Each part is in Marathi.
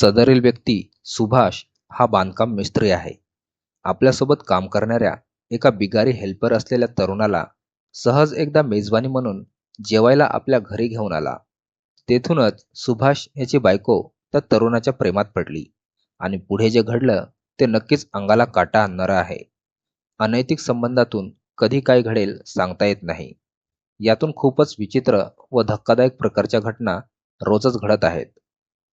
सदरील व्यक्ती सुभाष हा बांधकाम मिस्त्री आहे. आपल्यासोबत काम करणाऱ्या एका बिगारी हेल्पर असलेल्या तरुणाला सहज एकदा मेजवानी म्हणून जेवायला आपल्या घरी घेऊन आला. तेथूनच सुभाष याची बायको त्या तरुणाच्या प्रेमात पडली आणि पुढे जे घडलं ते नक्कीच अंगाला काटा आणणारं आहे. अनैतिक संबंधातून कधी काय घडेल सांगता येत नाही. यातून खूपच विचित्र व धक्कादायक प्रकारच्या घटना रोजच घडत आहेत.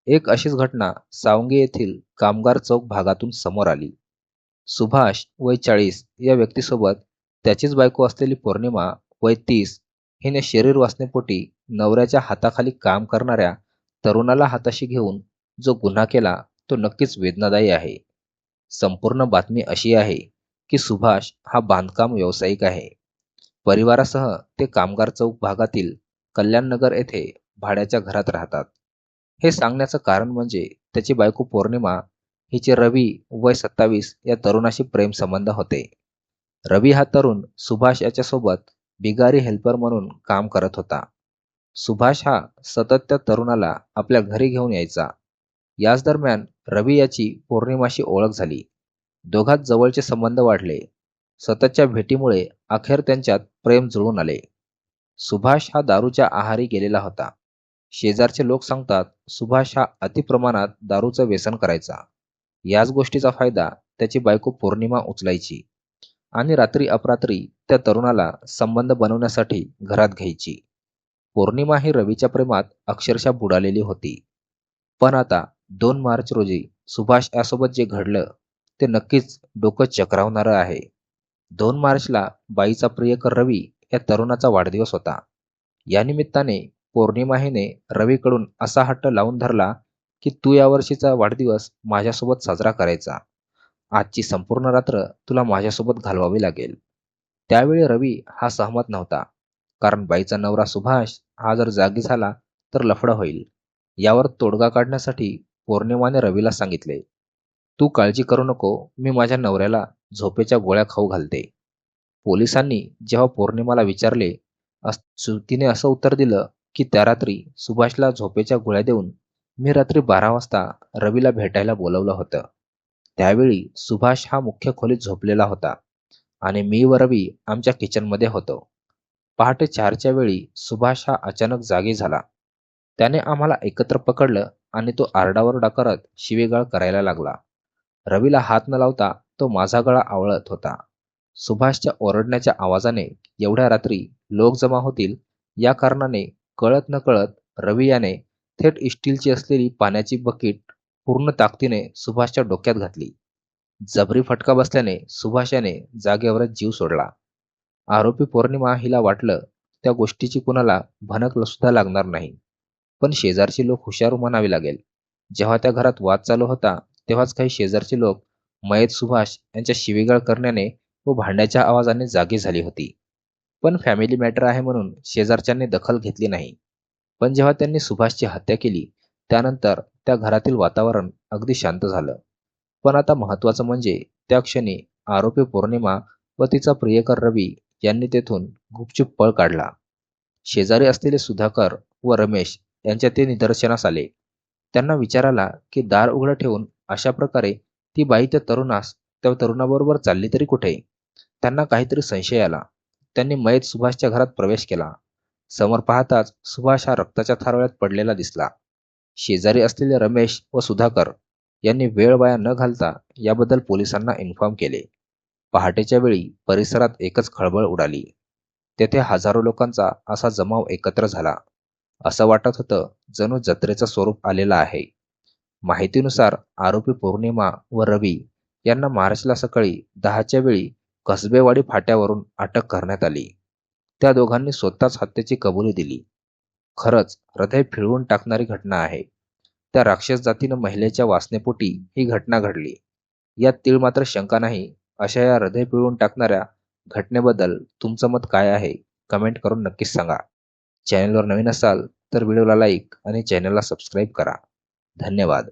एक अशीच घटना सावंगी येथील कामगार चौक भागातून समोर आली. सुभाष वय चाळीस या व्यक्तीसोबत त्याचीच बायको असलेली पौर्णिमा वय तीस हिने शरीर वासनेपोटी नवऱ्याच्या हाताखाली काम करणाऱ्या तरुणाला हाताशी घेऊन जो गुन्हा केला तो नक्कीच वेदनादायी आहे. संपूर्ण बातमी अशी आहे की सुभाष हा बांधकाम व्यावसायिक आहे. परिवारासह ते कामगार चौक भागातील कल्याणनगर येथे भाड्याच्या घरात राहतात. हे सांगण्याचं कारण म्हणजे त्याची बायको पौर्णिमा हिचे रवी वय सत्तावीस या तरुणाशी प्रेमसंबंध होते. रवी हा तरुण सुभाष याच्यासोबत बिगारी हेल्पर म्हणून काम करत होता. सुभाष हा सतत त्या तरुणाला आपल्या घरी घेऊन यायचा. याच दरम्यान रवी याची पौर्णिमाशी ओळख झाली. दोघात जवळचे संबंध वाढले. सततच्या भेटीमुळे अखेर त्यांच्यात प्रेम जुळून आले. सुभाष हा दारूच्या आहारी गेलेला होता. शेजारचे लोक सांगतात सुभाष हा अतिप्रमाणात दारूचं व्यसन करायचा. याच गोष्टीचा फायदा त्याची बायको पौर्णिमा उचलायची आणि रात्री अपरात्री त्या तरुणाला संबंध बनवण्यासाठी घरात घ्यायची. पौर्णिमा ही रवीच्या प्रेमात अक्षरशः बुडालेली होती. पण आता दोन मार्च रोजी सुभाष यासोबत जे घडलं ते नक्कीच डोकं चक्रावणारं आहे. दोन मार्चला बाईचा प्रियकर रवी या तरुणाचा वाढदिवस होता. या निमित्ताने पौर्णिमाहीने रवीकडून असा हट्ट लावून धरला की तू यावर्षीचा वाढदिवस माझ्यासोबत साजरा करायचा. आजची संपूर्ण रात्र तुला माझ्यासोबत घालवावी लागेल. त्यावेळी रवी हा सहमत नव्हता. कारण बाईचा नवरा सुभाष हा जर जागी झाला तर लफडं होईल. यावर तोडगा काढण्यासाठी पौर्णिमाने रवीला सांगितले, तू काळजी करू नको मी माझ्या नवऱ्याला झोपेच्या गोळ्या खाऊ घालते. पोलिसांनी जेव्हा पौर्णिमाला विचारले तिने असं उत्तर दिलं की त्या रात्री सुभाषला झोपेच्या गोळ्या देऊन मी रात्री बारा वाजता रवीला भेटायला बोलवलं होतं. त्यावेळी सुभाष हा मुख्य खोलीत झोपलेला होता आणि मी व रवी आमच्या किचनमध्ये होतो. पहाटे चारच्या वेळी सुभाष हा अचानक जागी झाला. त्याने आम्हाला एकत्र पकडलं आणि तो आरडाओरडा करत शिवेगाळ करायला लागला. रवीला हात न लावता तो माझा गळा आवळत होता. सुभाषच्या ओरडण्याच्या आवाजाने एवढ्या रात्री लोक जमा होतील या कारणाने कळत नकळत रवी याने थेट स्टीलची असलेली पाण्याची बकेट पूर्ण ताकदीने सुभाषच्या डोक्यात घातली. जबरी फटका बसल्याने सुभाष याने जागेवरच जीव सोडला. आरोपी पौर्णिमा हिला वाटलं त्या गोष्टीची कुणाला भनक सुद्धा लागणार नाही. पण शेजारची लोक हुशार म्हणावी लागेल. जेव्हा त्या घरात वाद चालू होता तेव्हाच काही शेजारचे लोक मयत सुभाष यांच्या शिवीगाळ करण्याने व भांड्याच्या आवाजाने जागी झाली होती. पण फॅमिली मॅटर आहे म्हणून शेजारच्यांनी दखल घेतली नाही. पण जेव्हा त्यांनी सुभाषची हत्या केली त्यानंतर त्या घरातील वातावरण अगदी शांत झालं. पण आता महत्त्वाचं म्हणजे त्या क्षणी आरोपी पौर्णिमा व तिचा प्रियकर रवी यांनी तेथून गुपचूप पळ काढला. शेजारी असलेले सुधाकर व रमेश यांच्या ते निदर्शनास आले. त्यांना विचार आला की दार उघडं ठेवून अशा प्रकारे ती बाई त्या तरुणास त्या तरुणाबरोबर चालली तरी कुठे? त्यांना काहीतरी संशय आला. त्यांनी मयत सुभाषच्या घरात प्रवेश केला. समोर पाहताच सुभाष हा रक्ताच्या थारोळ्यात पडलेला दिसला. शेजारी असलेले रमेश व सुधाकर यांनी वेळ वाया न घालता याबद्दल पोलिसांना इन्फॉर्म केले. पहाटेच्या वेळी परिसरात एकच खळबळ उडाली. तेथे हजारो लोकांचा असा जमाव एकत्र झाला. असं वाटत होतं जणू जत्रेचं स्वरूप आलेलं आहे. माहितीनुसार आरोपी पौर्णिमा व रवी यांना मार्चला सकाळी दहाच्या वेळी कसबेवाडी फाट्यावरून अटक करण्यात आली. त्या दोघांनी स्वतःच हत्येची कबुली दिली. खरंच हृदय फिरवून टाकणारी घटना आहे. त्या राक्षस जातीनं महिलेच्या वासनेपोटी ही घटना घडली. यात तीळ मात्र शंका नाही. अशा या हृदय पिळवून टाकणाऱ्या घटनेबद्दल तुमचं मत काय आहे कमेंट करून नक्कीच सांगा. चॅनलवर नवीन असाल तर व्हिडिओला लाईक आणि चॅनलला सबस्क्राईब करा. धन्यवाद.